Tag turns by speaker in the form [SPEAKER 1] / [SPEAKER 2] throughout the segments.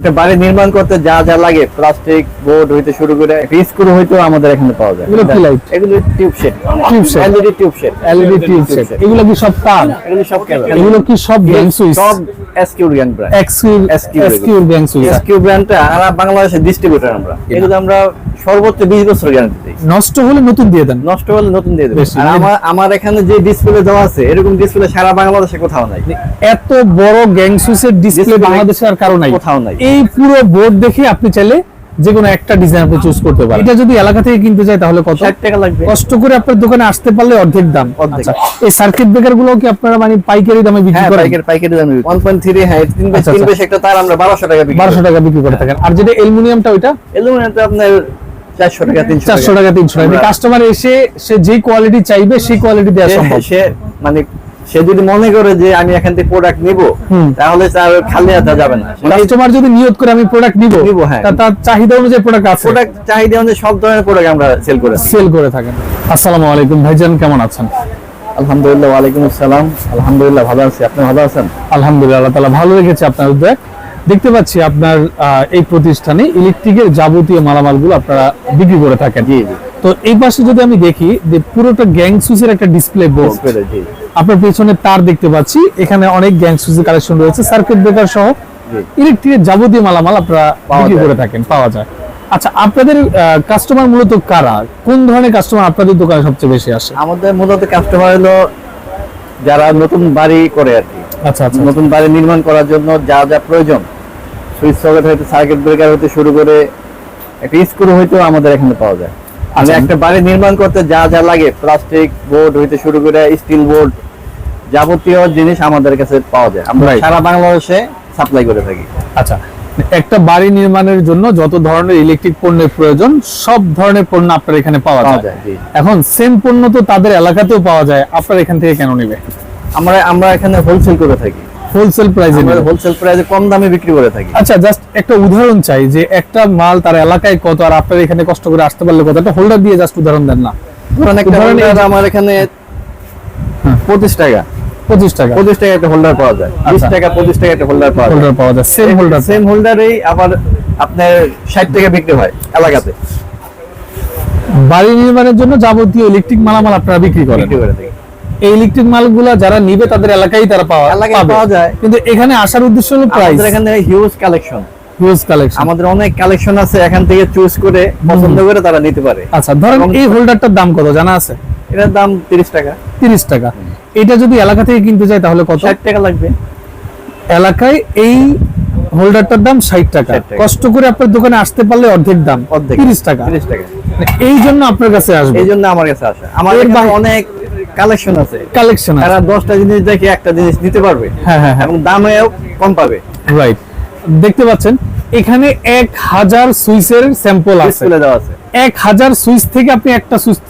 [SPEAKER 1] একটা বাড়ি নির্মাণ করতে যা যা লাগে প্লাস্টিক বোর্ড হইতে শুরু করে স্ক্রু হইতে আমাদের এখানে পাওয়া যায়।
[SPEAKER 2] এগুলো কি লাইট
[SPEAKER 1] এগুলো tube set
[SPEAKER 2] tube set
[SPEAKER 1] LED tube set
[SPEAKER 2] LED tube set এগুলো কি সব তার?
[SPEAKER 1] এগুলো সব কেবল
[SPEAKER 2] এগুলো কি সব ব্যাংক সুইচ
[SPEAKER 1] সব SQ gang brand
[SPEAKER 2] SQ
[SPEAKER 1] SQ
[SPEAKER 2] gang switch
[SPEAKER 1] SQ ব্র্যান্ডটা আমরা বাংলাদেশের ডিস্ট্রিবিউটর আমরা। এগুলো আমরা সর্বোচ্চ 20 বছর গ্যারান্টি দিই।
[SPEAKER 2] নষ্ট হলে নতুন দিয়ে দেন।
[SPEAKER 1] নষ্ট হলে নতুন দিয়ে আর আমার আমার এখানে যে ডিসপ্লে দেওয়া আছে এরকম ডিসপ্লে সারা বাংলাদেশে কোথাও নাই।
[SPEAKER 2] এত বড় গ্যাং সুইচের ডিসপ্লে বাংলাদেশে আর কারও নাই।
[SPEAKER 1] কোথাও নাই।
[SPEAKER 2] এই পুরো বোর্ড দেখে আপনি চাইলে যে কোনো একটা ডিজাইন আপনি চুজ করতে পারেন। এটা যদি এলাকা থেকে কিনতে চাই তাহলে কত?
[SPEAKER 1] টাকা লাগবে।
[SPEAKER 2] কষ্ট করে আপনার দোকানে আসতে পারলে অর্ধেক দাম।
[SPEAKER 1] অর্ধেক।
[SPEAKER 2] আচ্ছা, এই সার্কিট ব্রেকারগুলো কি আপনারা মানে পাইকারি দামে বিক্রি
[SPEAKER 1] হ্যাঁ
[SPEAKER 2] করেন?
[SPEAKER 1] পাইকারি পাইকারি দামে 1.3 হ্যাঁ 3 বাই
[SPEAKER 2] আচ্ছা,
[SPEAKER 1] 3
[SPEAKER 2] আচ্ছা।
[SPEAKER 1] বাই একটা তার আমরা 1200 টাকা বিক্রি
[SPEAKER 2] বারোশো টাকা বিক্রি করে থাকেন। আর যেটা অ্যালুমিনিয়ামটা ওইটা?
[SPEAKER 1] অ্যালুমিনিয়াম তো আপনার 400 টাকা 300
[SPEAKER 2] চারশো টাকা। তিনশো টাকা। কাস্টমার এসে সে যে কোয়ালিটি চাইবে সেই কোয়ালিটি দেওয়া সম্ভব।
[SPEAKER 1] সে মানে সে যদি মনে করে যে আমি এখান থেকে প্রোডাক্ট নিব তাহলে তার খালি হাতে যাবে না।
[SPEAKER 2] কাস্টমার যদি নিয়ত করে আমি প্রোডাক্ট নিব
[SPEAKER 1] নিব, হ্যাঁ।
[SPEAKER 2] তার চাহিদা অনুযায়ী প্রোডাক্ট আছে।
[SPEAKER 1] প্রোডাক্ট চাহিদা অনুযায়ী সব ধরনের প্রোডাক্ট আমরা সেল করে
[SPEAKER 2] সেল করে থাকেন। আসসালামু আলাইকুম ভাইজান কেমন আছেন?
[SPEAKER 1] আলহামদুলিল্লাহ ওয়ালাইকুম আসসালাম। আলহামদুলিল্লাহ ভালো আছি। আপনি ভালো আছেন?
[SPEAKER 2] আলহামদুলিল্লাহ আল্লাহ তাআলা ভালো রেখেছে আপনার উদ্যোগ দেখতে পাচ্ছি আপনার এই প্রতিষ্ঠানে ইলেকট্রিকের যাবতীয় মালামালগুলো আপনারা বিক্রি করে থাকেন। তো এই পাশে যদি আমি দেখি যে পুরোটা গ্যাং সুইচের একটা ডিসপ্লে বোর্ড আপনার পেছনে তার দেখতে পাচ্ছি। এখানে অনেক গ্যাং সুইচের কালেকশন রয়েছে সার্কিট ব্রেকার সহ। ইলেকট্রিকের যাবতীয় মালামাল আপনারা বিক্রি করে থাকেন পাওয়া যায়। আচ্ছা আপনাদের কাস্টমার মূলত কারা? কোন ধরনের কাস্টমার আপনাদের দোকানে সবচেয়ে বেশি আসে?
[SPEAKER 1] আমাদের মূলত কাস্টমার হলো যারা নতুন বাড়ি করে আর কি।
[SPEAKER 2] আচ্ছা আচ্ছা।
[SPEAKER 1] নতুন বাড়ি নির্মাণ করার জন্য যা যা প্রয়োজন সুইচ সকেট হইতে সার্কিট ব্রেকার হইতে শুরু করে একটা স্ক্রু হইতেও আমাদের এখানে পাওয়া যায়। আমি
[SPEAKER 2] আচ্ছা।
[SPEAKER 1] একটা বাড়ি নির্মাণ করতে যা যা লাগে প্লাস্টিক বোর্ড হইতে শুরু করে স্টিল বোর্ড যাবতীয় জিনিস আমাদের কাছে পাওয়া যায়। আমরা সারা বাংলাদেশে সাপ্লাই করে থাকি।
[SPEAKER 2] আচ্ছা একটা বাড়ি নির্মাণের জন্য যত ধরনের ইলেকট্রিক পণ্যের প্রয়োজন সব ধরনের পণ্য আপনার এখানে পাওয়া যায়। এখন সেম পণ্য তো তাদের এলাকাতেও পাওয়া যায় আপনার এখান থেকে কেন নেবে?
[SPEAKER 1] আমরা আমরা এখানে হোলসেল করে থাকি।
[SPEAKER 2] হোলসেল প্রাইসে
[SPEAKER 1] আমরা হোলসেল প্রাইসে কম দামে বিক্রি করে থাকি।
[SPEAKER 2] আচ্ছা জাস্ট একটা উদাহরণ চাই যে একটা মাল তার এলাকায় কত আর আপনার এখানে কষ্ট করে আসতে পারলে কত? একটা হোল্ডার দিয়ে জাস্ট উদাহরণ দেন না।
[SPEAKER 1] ধরেন একটা holder আমার এখানে
[SPEAKER 2] হ্যাঁ।
[SPEAKER 1] পঁচিশ টাকা।
[SPEAKER 2] পঁচিশ টাকা।
[SPEAKER 1] পঁচিশ টাকা একটা হোল্ডার পাওয়া যায়। বিশ
[SPEAKER 2] আচ্ছা।
[SPEAKER 1] টাকা পঁচিশ টাকা একটা হোল্ডার পাওয়া যায়।
[SPEAKER 2] হোল্ডার পাওয়া যায়। সেম হোল্ডার
[SPEAKER 1] সেম হোল্ডারেই আবার আপনার ষাট টাকা বিক্রি হয় এলাকাতে।
[SPEAKER 2] বাড়ি নির্মাণের জন্য যাবতীয় ইলেকট্রিক মালামাল আপনারা বিক্রি করেন।
[SPEAKER 1] বিক্রি করে থাকি।
[SPEAKER 2] এই ইলেকট্রিক মালগুলা যারা নিবে তাদের এলাকায় তারা পাওয়া।
[SPEAKER 1] পাওয়া যায়।
[SPEAKER 2] কিন্তু এখানে আসার উদ্দেশ্য হলো প্রাইস
[SPEAKER 1] এখানে হিউজ কালেকশন
[SPEAKER 2] হিউজ কালেকশন
[SPEAKER 1] আমাদের অনেক কালেকশন আছে এখান থেকে চুজ করে পছন্দ করে তারা নিতে পারে।
[SPEAKER 2] আচ্ছা ধরেন এই হোল্ডারটার দাম কত জানা আছে?
[SPEAKER 1] এটার দাম তিরিশ টাকা।
[SPEAKER 2] তিরিশ টাকা। এটা যদি এলাকা থেকে কিনতে চাই তাহলে কত?
[SPEAKER 1] ষাট টাকা লাগবে।
[SPEAKER 2] এলাকায় এই হোল্ডারটার দাম ষাট টাকা।
[SPEAKER 1] 60 টাকা।
[SPEAKER 2] কষ্ট করে আপনার দোকানে আসতে পারলে অর্ধেক দাম।
[SPEAKER 1] অর্ধেক।
[SPEAKER 2] তিরিশ টাকা।
[SPEAKER 1] তিরিশ টাকা।
[SPEAKER 2] এই জন্য আপনার কাছে আসবে।
[SPEAKER 1] এই জন্য আমার কাছে আসে। আমার অনেক কালেকশন আছে।
[SPEAKER 2] কালেকশন
[SPEAKER 1] তারা দশটা জিনিস দেখে একটা জিনিস নিতে পারবে।
[SPEAKER 2] হ্যাঁ হ্যাঁ হ্যাঁ।
[SPEAKER 1] এবং দামেও কম পাবে।
[SPEAKER 2] রাইট দেখতে পাচ্ছেন এখানে এক হাজার সুইচের স্যাম্পল আছে। এক হাজার সুইচ থেকে আপনি একটা সুইচ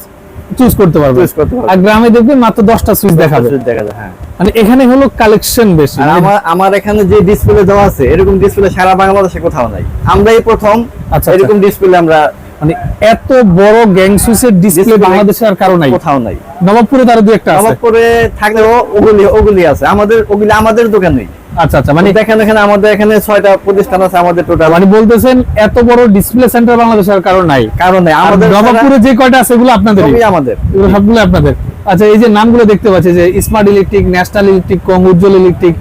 [SPEAKER 2] চুজ করতে পারবেন। আর গ্রামে দেখবেন মাত্র দশটা সুইচ দেখা দেখাবে।
[SPEAKER 1] দেখা যায় হ্যাঁ।
[SPEAKER 2] মানে এখানে হলো কালেকশন বেশি।
[SPEAKER 1] আমার আমার এখানে যে ডিসপ্লে দেওয়া আছে এরকম ডিসপ্লে সারা বাংলাদেশে কোথাও নাই। আমরাই প্রথম
[SPEAKER 2] আচ্ছা।
[SPEAKER 1] এরকম ডিসপ্লে আমরা
[SPEAKER 2] মানে এত বড় গ্যাং সুইচের ডিসপ্লে বাংলাদেশে আর কারও নাই।
[SPEAKER 1] কোথাও নাই।
[SPEAKER 2] নবাবপুরে তার একটা আছে।
[SPEAKER 1] নবাবপুরে থাকলেও ওগুলি ওগুলি আছে। আমাদের ওগুলি আমাদের দোকানেই
[SPEAKER 2] আচ্ছা আচ্ছা
[SPEAKER 1] মানে দেখেন এখানে আমাদের এখানে ছয়টা প্রতিষ্ঠান আছে আমাদের টোটাল
[SPEAKER 2] মানে বলতেছেন এত বড় ডিসপ্লে সেন্টার বাংলাদেশে আর কারও নাই।
[SPEAKER 1] কারণে
[SPEAKER 2] আমাদের
[SPEAKER 1] আমাদের
[SPEAKER 2] নবাবপুরে যে কয়টা আছে এগুলো আপনাদের
[SPEAKER 1] আমাদের।
[SPEAKER 2] এগুলো সবগুলো আপনাদের। আচ্ছা এই যে নামগুলো দেখতে পাচ্ছি যে স্মার্ট ইলেকট্রিক ন্যাশনাল ইলেকট্রিক কম উজ্জ্বল ইলেকট্রিক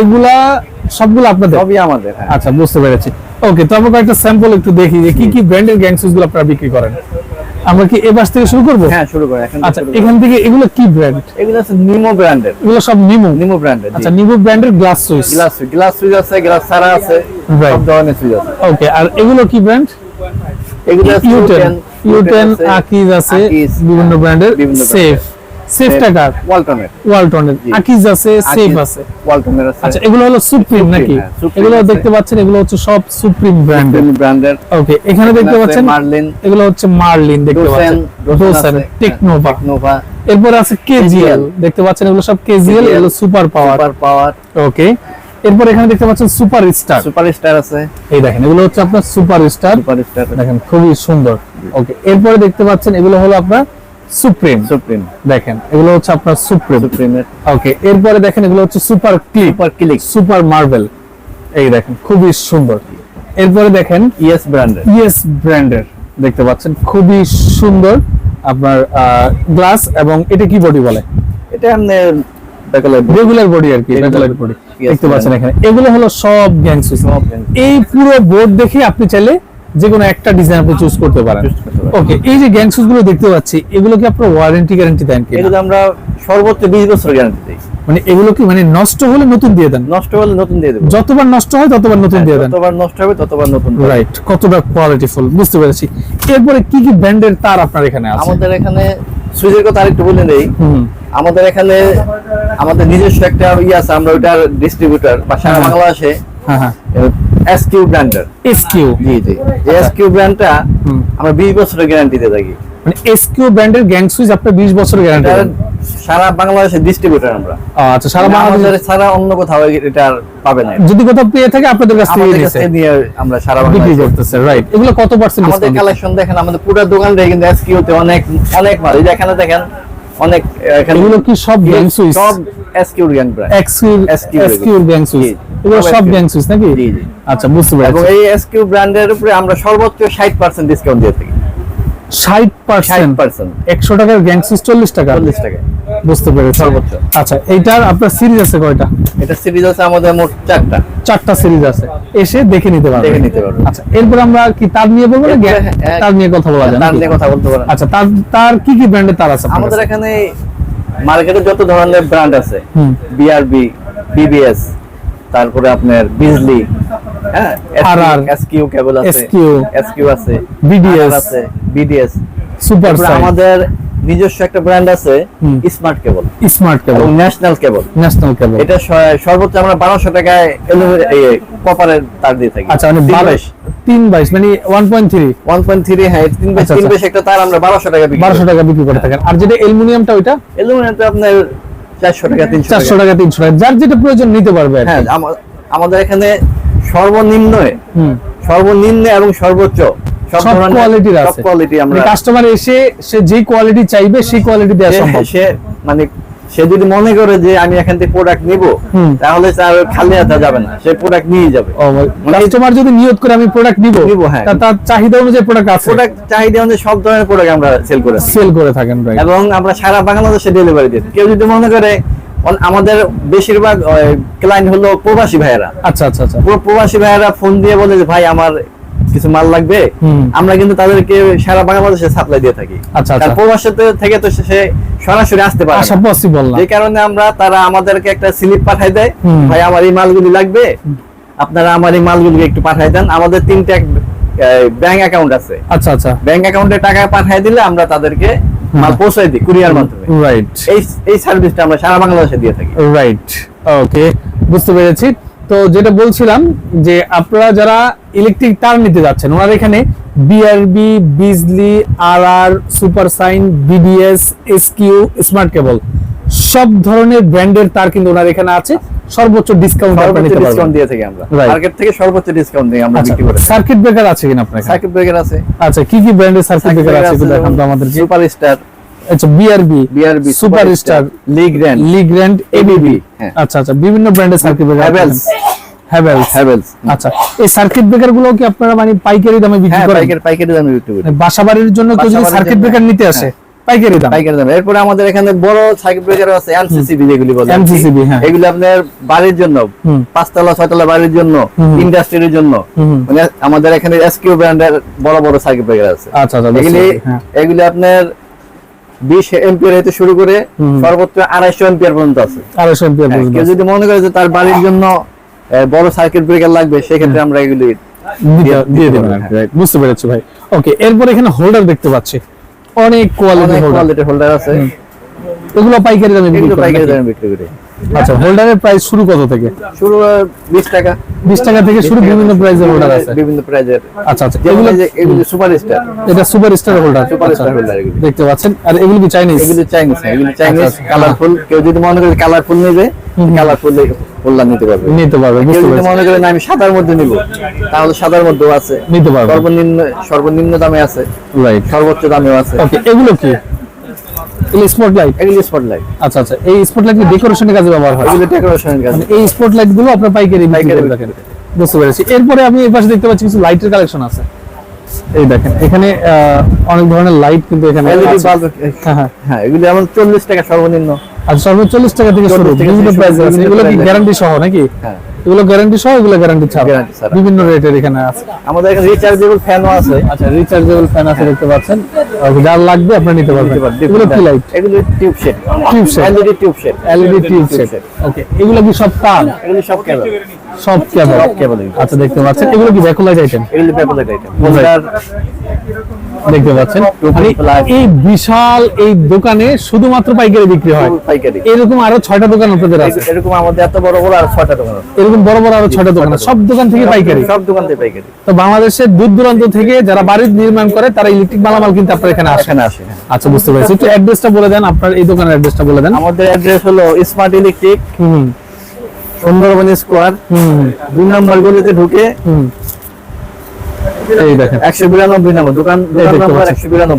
[SPEAKER 2] এগুলা সবগুলো আপনাদের?
[SPEAKER 1] সবই আমাদের হ্যাঁ।
[SPEAKER 2] আচ্ছা বুঝতে পেরেছি। ওকে তো আমরা কয়েকটা স্যাম্পল একটু দেখি যে কি কি ব্র্যান্ডের গ্যাংগুলো আপনারা বিক্রি করেন। আমরা কি এ বাস থেকে শুরু করব?
[SPEAKER 1] হ্যাঁ শুরু করে এখন
[SPEAKER 2] আচ্ছা এখান থেকে এগুলো কি ব্র্যান্ড
[SPEAKER 1] এগুলো আছে নিমো ব্র্যান্ডের
[SPEAKER 2] এগুলো সব নিমো
[SPEAKER 1] নিমো ব্র্যান্ডের
[SPEAKER 2] আচ্ছা নিমো ব্র্যান্ডের glass switch
[SPEAKER 1] glass glass switch আছে গ্লাস সারা আছে সব ধরনের সুইচ আছে।
[SPEAKER 2] ওকে আর এগুলো কি ব্র্যান্ড
[SPEAKER 1] এগুলো
[SPEAKER 2] ইউটেন ইউটেন আকিজ আছে বিভিন্ন ব্র্যান্ডের
[SPEAKER 1] বিভিন্ন
[SPEAKER 2] সেফ সেফ টাকার
[SPEAKER 1] ওয়ালটনের
[SPEAKER 2] ওয়ালটনের আকিজ আছে সেফ আছে।
[SPEAKER 1] ওয়ালটনের আছে।
[SPEAKER 2] আচ্ছা এগুলো হলো সুপ্রিম নাকি?
[SPEAKER 1] হ্যাঁ,
[SPEAKER 2] এগুলো দেখতে পাচ্ছেন এগুলো হচ্ছে সব সুপ্রিম ব্র্যান্ডের
[SPEAKER 1] ব্র্যান্ডের
[SPEAKER 2] ওকে এখানে দেখতে পাচ্ছেন
[SPEAKER 1] মার্লিন
[SPEAKER 2] এগুলো হচ্ছে মার্লিন দেখতে পাচ্ছেন। ডোসেন টেকনোভা
[SPEAKER 1] নোভা
[SPEAKER 2] এরপর আছে কেজিএল দেখতে পাচ্ছেন এগুলো সব কেজিএল এগুলো সুপার পাওয়ার
[SPEAKER 1] সুপার পাওয়ার
[SPEAKER 2] ওকে এরপর এখানে দেখতে পাচ্ছেন সুপার স্টার
[SPEAKER 1] সুপার স্টার আছে।
[SPEAKER 2] এই দেখেন এগুলো হচ্ছে আপনার সুপার স্টার
[SPEAKER 1] সুপার স্টার
[SPEAKER 2] দেখেন খুবই সুন্দর। ওকে এরপরে দেখতে পাচ্ছেন এগুলো হলো আপনার সুপ্রিম
[SPEAKER 1] সুপ্রিম
[SPEAKER 2] দেখেন এগুলো হচ্ছে আপনার সুপ্রিম
[SPEAKER 1] সুপ্রিমের
[SPEAKER 2] ওকে এরপরে দেখেন এগুলো হচ্ছে super clip
[SPEAKER 1] super click
[SPEAKER 2] super marble এই দেখেন খুবই সুন্দর। এরপরে দেখেন
[SPEAKER 1] ইএস ব্র্যান্ডের
[SPEAKER 2] ইএস ব্র্যান্ডের দেখতে পাচ্ছেন খুবই সুন্দর আপনার গ্লাস এবং এটা কি বডি বলে?
[SPEAKER 1] এটা
[SPEAKER 2] রেগুলার বডি আর কি রেগুলার বডি দেখতে পাচ্ছেন এখানে। এগুলো হলো সব গ্যাং সুইচ
[SPEAKER 1] সব
[SPEAKER 2] এই পুরো বোর্ড দেখে আপনি চাইলে যে কোনো একটা ডিজাইন আপনি চুজ করতে পারেন। ওকে এই যে গ্যাং সুইচগুলো দেখতে পাচ্ছি এগুলো কি আপনার ওয়ারেন্টি গ্যারান্টি দেন কি
[SPEAKER 1] এগুলো আমরা সর্বোচ্চ বিশ বছর গ্যারান্টি দিই।
[SPEAKER 2] মানে এগুলো কি মানে নষ্ট হলে নতুন দিয়ে দেন?
[SPEAKER 1] নষ্ট হলে নতুন দিয়ে দেবো।
[SPEAKER 2] যতবার নষ্ট হয় ততবার নতুন দিয়ে দেন।
[SPEAKER 1] যতবার নষ্ট হবে ততবার নতুন
[SPEAKER 2] রাইট কতটা কোয়ালিটি ফুল বুঝতে পেরেছি। এরপরে কি কি ব্র্যান্ডের তার আপনার এখানে আছে?
[SPEAKER 1] আমাদের এখানে সুইচের কথা আরেকটু বলে নেই। আমাদের এখানে আমাদের নিজস্ব একটা ইয়ে আছে আমরা ওইটার ডিস্ট্রিবিউটর বা সারা
[SPEAKER 2] হ্যাঁ।
[SPEAKER 1] বাংলাদেশে
[SPEAKER 2] হ্যাঁ হ্যাঁ।
[SPEAKER 1] এসকিউ ব্র্যান্ডের
[SPEAKER 2] এসকিউ
[SPEAKER 1] জি জি। এসকিউ ব্র্যান্ডটা আমরা বিশ বছরের গ্যারান্টি দিয়ে থাকি।
[SPEAKER 2] মানে এসকিউ ব্র্যান্ডের গ্যাং সুইচ আপনার 20 বছরের গ্যারান্টি
[SPEAKER 1] সারা বাংলাদেশের ডিস্ট্রিবিউটর আমরা।
[SPEAKER 2] আচ্ছা সারা
[SPEAKER 1] মানে
[SPEAKER 2] বাংলাদেশে
[SPEAKER 1] ছাড়া অন্য কোথাও এটা পাবে না।
[SPEAKER 2] যদি কোথাও পেয়ে থাকে আপনাদের কাছ থেকে
[SPEAKER 1] নিয়ে আমরা সারা বাংলাদেশে
[SPEAKER 2] করতেছে রাইট এগুলো কত পার্সেন্ট
[SPEAKER 1] আমাদের কালেকশন দেখেন আমাদের পুরো দোকানটাই কিন্তু এসকিউতে অনেক অনেক মাল। এখানে দেখেন অনেক এখানে
[SPEAKER 2] এগুলো কি সব গ্যাং সুইচ
[SPEAKER 1] সব SQ gang brand
[SPEAKER 2] SQ
[SPEAKER 1] SQ
[SPEAKER 2] gang switch এগুলো
[SPEAKER 1] সব
[SPEAKER 2] সব গ্যাং সুইচ নাকি?
[SPEAKER 1] জি, জি।
[SPEAKER 2] আচ্ছা বুঝতে
[SPEAKER 1] এবং এই এসকিউ ব্র্যান্ডের উপরে আমরা সর্বোচ্চ 60% ডিসকাউন্ট দিয়ে থাকি।
[SPEAKER 2] 60%
[SPEAKER 1] 60%
[SPEAKER 2] 100 টাকার গ্যাং সুইচ 40 টাকা?
[SPEAKER 1] 40 টাকা।
[SPEAKER 2] বুঝতে পেরেছি।
[SPEAKER 1] সর্বোচ্চ।
[SPEAKER 2] আচ্ছা এইটার আপনার সিরিজ আছে কয়টা?
[SPEAKER 1] এটা সিরিজ আছে আমাদের মোট চারটা।
[SPEAKER 2] চারটা সিরিজ আছে। এসে দেখে নিতে পারবেন।
[SPEAKER 1] দেখে নিতে পারবেন।
[SPEAKER 2] আচ্ছা এরপর আমরা কি তার নিয়ে বলব না গ্যা-
[SPEAKER 1] হ্যাঁ,
[SPEAKER 2] তার নিয়ে কথা বলা যায়
[SPEAKER 1] তার নিয়ে কথা বলতে পারেন।
[SPEAKER 2] আচ্ছা তার তার কি কি ব্র্যান্ডের তার আছে
[SPEAKER 1] আমাদের এখানে মার্কেটে যত ধরনের ব্র্যান্ড আছে। বিআরবি বিবিএস তারপরে আপনার বিজলি হ্যাঁ এসকিউ কেবল আছে
[SPEAKER 2] এসকিউ
[SPEAKER 1] এসকিউ আছে বিডিএস আছে বিডিএস
[SPEAKER 2] সুপার
[SPEAKER 1] আমাদের নিজস্ব একটা ব্র্যান্ড আছে smart cable
[SPEAKER 2] smart cable
[SPEAKER 1] national cable
[SPEAKER 2] national cable
[SPEAKER 1] এটা সর্বোচ্চ আমরা বারোশো টাকায় কপারের তার দিয়ে থাকি।
[SPEAKER 2] আচ্ছা মানে
[SPEAKER 1] তিন বাইশ
[SPEAKER 2] তিন বাইশ মানে one point three
[SPEAKER 1] one point three হ্যাঁ তিন বাইশ
[SPEAKER 2] আচ্ছা,
[SPEAKER 1] তিন
[SPEAKER 2] আচ্ছা।
[SPEAKER 1] বাইশ একটা তার আমরা বারোশো টাকা
[SPEAKER 2] বারোশো টাকা বিক্রি করে থাকেন। আর যেটা অ্যালুমিনিয়ামটা ওইটা?
[SPEAKER 1] অ্যালুমিনিয়াম তো আপনার চারশো টাকা তিনশো
[SPEAKER 2] চারশো
[SPEAKER 1] টাকা
[SPEAKER 2] তিনশো টাকা। যার যেটা প্রয়োজন নিতে পারবে
[SPEAKER 1] হ্যাঁ আমাদের এখানে সর্বনিম্ন
[SPEAKER 2] হুম।
[SPEAKER 1] সর্বনিম্ন এবং সর্বোচ্চ সব
[SPEAKER 2] সব
[SPEAKER 1] ধরনের সব কোয়ালিটি আমরা
[SPEAKER 2] কাস্টমার এসে সে যে কোয়ালিটি চাইবে সেই কোয়ালিটি দেওয়া সম্ভব।
[SPEAKER 1] সে মানে সে যদি মনে করে যে আমি এখান থেকে প্রোডাক্ট নিব তাহলে তার খালি হাতে যাবে না সে প্রোডাক্ট নিয়ে যাবে। মানে
[SPEAKER 2] কাস্টমার যদি নিয়ত করে আমি প্রোডাক্ট নিব
[SPEAKER 1] নিবো, হ্যাঁ।
[SPEAKER 2] তার চাহিদা অনুযায়ী প্রোডাক্ট আছে।
[SPEAKER 1] প্রোডাক্ট চাহিদা অনুযায়ী সব ধরনের প্রোডাক্ট আমরা সেল করে
[SPEAKER 2] সেল করে থাকেন
[SPEAKER 1] এবং আমরা সারা বাংলাদেশে ডেলিভারি দিই। কেউ যদি মনে করে আমাদের বেশিরভাগ ক্লায়েন্ট হলো প্রবাসী ভাইয়েরা।
[SPEAKER 2] আচ্ছা আচ্ছা আচ্ছা।
[SPEAKER 1] প্রবাসী ভাইয়েরা ফোন দিয়ে বলে যে ভাই আমার কিছু মাল লাগবে আমরা কিন্তু তাদেরকে সারা বাংলাদেশে সাপ্লাই দিয়ে থাকি।
[SPEAKER 2] আচ্ছা, আচ্ছা।
[SPEAKER 1] তার প্রবাসী থেকে তো সে- সরাসরি আসতে পারে
[SPEAKER 2] পসিবল না।
[SPEAKER 1] যে কারণে আমরা তারা আমাদেরকে একটা স্লিপ পাঠাই দেয় ভাই আমার এই মালগুলি লাগবে আপনারা আমার এই মালগুলি একটু পাঠাই দেন। আমাদের তিনটা ব্যাংক অ্যাকাউন্ট আছে।
[SPEAKER 2] আচ্ছা আচ্ছা।
[SPEAKER 1] ব্যাংক অ্যাকাউন্টে টাকা পাঠিয়ে দিলে আমরা তাদেরকে মাল পৌঁছাই দিই কুরিয়ার মাধ্যমে।
[SPEAKER 2] রাইট
[SPEAKER 1] এই এই সার্ভিসটা আমরা সারা বাংলাদেশে দিয়ে থাকি।
[SPEAKER 2] রাইট ওকে বুঝতে পেরেছি। তো যেটা বলছিলাম যে আপনারা যারা ইলেকট্রিক তার নিতে যাচ্ছেন। ওনার এখানে বিআরবি বিজলি আর আর super sign BDS SQ smart cable সব ধরনের ব্র্যান্ডের তার কিন্তু ওনার এখানে আছে। সর্বোচ্চ ডিসকাউন্ট
[SPEAKER 1] সর্বোচ্চ
[SPEAKER 2] নিতে
[SPEAKER 1] ডিসকাউন্ট দিয়ে থাকি আমরা। মার্কেট থেকে সর্বোচ্চ ডিসকাউন্ট দিয়ে আমরা
[SPEAKER 2] আচ্ছা
[SPEAKER 1] বিক্রি করে
[SPEAKER 2] সার্কিট ব্রেকার আছে কিনা আপনার এখানে?
[SPEAKER 1] সার্কিট ব্রেকার আছে।
[SPEAKER 2] আচ্ছা কি কি ব্র্যান্ডের সার্কিট ব্রেকার আছে একটু দেখান তো আমাদেরকে।
[SPEAKER 1] সুপার স্টার
[SPEAKER 2] আচ্ছা BRB
[SPEAKER 1] BRB
[SPEAKER 2] super star
[SPEAKER 1] Legrand
[SPEAKER 2] Legrand ABB
[SPEAKER 1] হ্যাঁ।
[SPEAKER 2] আচ্ছা আচ্ছা বিভিন্ন ব্র্যান্ডের circuit breaker
[SPEAKER 1] Havells
[SPEAKER 2] Havells
[SPEAKER 1] Havells
[SPEAKER 2] আচ্ছা এই সার্কিট ব্রেকারগুলো কি আপনারা মানে পাইকারি দামে বিক্রি করেন?
[SPEAKER 1] পাইকারি পাইকারি দামে বিক্রি করি।
[SPEAKER 2] বাড়ির জন্য কেউ যদি সার্কিট ব্রেকার নিতে আসে। পাইকারি দাম।
[SPEAKER 1] পাইকারি দামে। এরপরে আমাদের এখানে বড় সার্কিট ব্রেকার আছে এমসিসিবি যেগুলি বলে আর
[SPEAKER 2] হ্যাঁ।
[SPEAKER 1] এগুলো আপনার বাড়ির জন্য পাঁচতলা ছয়তলা বাড়ির জন্য ইন্ডাস্ট্রির জন্য। মানে আমাদের এখানে এসকিউ ব্র্যান্ডের বড় বড় সার্কিট ব্রেকার আছে।
[SPEAKER 2] আচ্ছা আচ্ছা
[SPEAKER 1] এগুলি
[SPEAKER 2] হ্যাঁ।
[SPEAKER 1] এগুলি আপনার বিশ এম্পিয়ার হতে শুরু করে। সর্বোচ্চ আড়াইশো এম্পিয়ার পর্যন্ত আছে।
[SPEAKER 2] আড়াইশো এম্পিয়ার
[SPEAKER 1] হ্যাঁ,
[SPEAKER 2] পর্যন্ত
[SPEAKER 1] কেউ যদি মনে করে যে তার বাড়ির জন্য বড় সার্কিট ব্রেকার লাগবে সেক্ষেত্রে আমরা এগুলি দিয়ে-
[SPEAKER 2] দেবেন বুঝতে পেরেছি ভাই। ওকে এরপর এখানে হোল্ডার দেখতে পাচ্ছি। অনেক কোয়ালিটি হোল্ডার
[SPEAKER 1] আছে।
[SPEAKER 2] এগুলো পাইকারি দামে বিক্রি করে
[SPEAKER 1] পাইকারি দামে বিক্রি করি।
[SPEAKER 2] আচ্ছা হোল্ডারের প্রাইস শুরু কত থেকে?
[SPEAKER 1] শুরু বিশ টাকা।
[SPEAKER 2] বিশ টাকা থেকে শুরু বিভিন্ন প্রাইসের হোল্ডার আছে।
[SPEAKER 1] বিভিন্ন প্রাইজের
[SPEAKER 2] আচ্ছা আচ্ছা এগুলো
[SPEAKER 1] এগুলো সুপার স্টার
[SPEAKER 2] এটা super star holder
[SPEAKER 1] super star holder এগুলো।
[SPEAKER 2] দেখতে পাচ্ছেন। আর এগুলো কি চাইনিজ
[SPEAKER 1] এগুলো চাইনিজ এগুলো চাইনিজ
[SPEAKER 2] আচ্ছা, আচ্ছা।
[SPEAKER 1] কালারফুল কেউ যদি মনে করে কালারফুল নেবে কালারফুল নিতে পারবে।
[SPEAKER 2] নিতে পারবে
[SPEAKER 1] কেউ যদি মনে করে না আমি সাদার মধ্যে নিব তাহলে সাদার মধ্যেও আছে।
[SPEAKER 2] নিতে পারবে।
[SPEAKER 1] সর্বনিম্ন সর্বনিম্ন দামে আছে।
[SPEAKER 2] রাইট
[SPEAKER 1] সর্বোচ্চ দামেও আছে।
[SPEAKER 2] ওকে এগুলো কি? এগুলো স্পট লাইট
[SPEAKER 1] এগুলো স্পটলাইট
[SPEAKER 2] আচ্ছা আচ্ছা এই স্পট লাইট ডেকোরেশনের কাজে ব্যবহার হয়?
[SPEAKER 1] এগুলো ডেকোরেশনের কাজ।
[SPEAKER 2] মানে এই স্পট লাইটগুলো আপনার পাইকারি
[SPEAKER 1] পাইকারি
[SPEAKER 2] রাখেন। বুঝতে পেরেছি। এরপরে আমি এই পাশে দেখতে পাচ্ছি কিছু লাইটের কালেকশন আছে। এই দেখেন এখানে আহ, অনেক ধরনের লাইট কিন্তু এখানে
[SPEAKER 1] এলইডি বাল্ব
[SPEAKER 2] হ্যাঁ হ্যাঁ।
[SPEAKER 1] হ্যাঁ এগুলি যেমন চল্লিশ টাকা সর্বনিম্ন।
[SPEAKER 2] আর সর্বোচ্চ চল্লিশ টাকা থেকে শুরু বিভিন্ন প্রাইস আছে। এগুলো কি গ্যারান্টি সহ নাকি?
[SPEAKER 1] হ্যাঁ।
[SPEAKER 2] এগুলো গ্যারান্টি সহ এগুলো গ্যারান্টি ছাড়া। বিভিন্ন রেটের এখানে আছে।
[SPEAKER 1] আমাদের এখানে রিচার্জেবল ফ্যানও আছে।
[SPEAKER 2] আচ্ছা রিচার্জেবল ফ্যান আছে দেখতে পাচ্ছেন। যার লাগবে আপনি নিতে পারবেন। এগুলো কি লাইট
[SPEAKER 1] এগুলো tube shade
[SPEAKER 2] Tube shade।
[SPEAKER 1] LED tube shade
[SPEAKER 2] LED tube set okay এগুলো কি সব তার?
[SPEAKER 1] এগুলি সব কেবল
[SPEAKER 2] সব কেবল
[SPEAKER 1] কেবল
[SPEAKER 2] আচ্ছা দেখতে পাচ্ছেন। এগুলো কি ব্যাকলাইট আইটেম
[SPEAKER 1] এগুলি পেপার আইটেম
[SPEAKER 2] দেখতে পাচ্ছেন। এই বিশাল এই দোকানে শুধুমাত্র পাইকারি বিক্রি হয়।
[SPEAKER 1] পাইকারি।
[SPEAKER 2] এরকম আরও ছয়টা দোকান আপনাদের আছে।
[SPEAKER 1] এরকম আমাদের এত বড় বড় আর ছটা দোকান
[SPEAKER 2] এরকম বড় বড় আরও ছয়টা দোকান সব দোকান থেকে পাইকারি।
[SPEAKER 1] সব দোকান থেকে পাইকারি।
[SPEAKER 2] তো বাংলাদেশের দূর দূরান্ত থেকে যারা বাড়ি নির্মাণ করে তারা ইলেকট্রিক মালামাল কিন্তু আপনার এখানে আসে।
[SPEAKER 1] না আসে হ্যাঁ।
[SPEAKER 2] আচ্ছা বুঝতে পেরেছি। একটু অ্যাড্রেসটা বলে দেন আপনার এই দোকানের অ্যাড্রেসটা বলে দেন।
[SPEAKER 1] আমাদের অ্যাড্রেস হলো স্মার্ট ইলেকট্রিক
[SPEAKER 2] হুম।
[SPEAKER 1] সুন্দরবন স্কোয়ার
[SPEAKER 2] হুম।
[SPEAKER 1] দুই নম্বর গলিতে ঢুকে
[SPEAKER 2] হুম। এই দেখেন।
[SPEAKER 1] একশো বিরানব্বই নম্বর দোকান
[SPEAKER 2] এই
[SPEAKER 1] দোকান
[SPEAKER 2] দেখতে
[SPEAKER 1] নম্বর
[SPEAKER 2] পাচ্ছেন।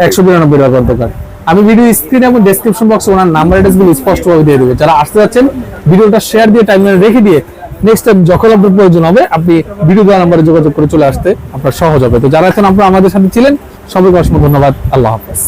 [SPEAKER 1] একশো বিরানব্বই।
[SPEAKER 2] একশো দোকান। আমি ভিডিও স্ক্রিন এবং ডেসক্রিপশন বক্সে ওনার নাম্বার অ্যাড্রেসগুলো স্পষ্ট ভাবে দিয়ে দেবে। যারা আসতে যাচ্ছেন ভিডিওটা শেয়ার দিয়ে টাইম রেখে দিয়ে নেক্সট টাইম যখন আপনার প্রয়োজন হবে আপনি ভিডিও দেওয়া নাম্বারে যোগাযোগ করে চলে আসতে আপনার সহজ হবে। তো যারা এখন আপনারা আমাদের সাথে ছিলেন সবাইকে অসংখ্য ধন্যবাদ। আল্লাহ হাফেজ।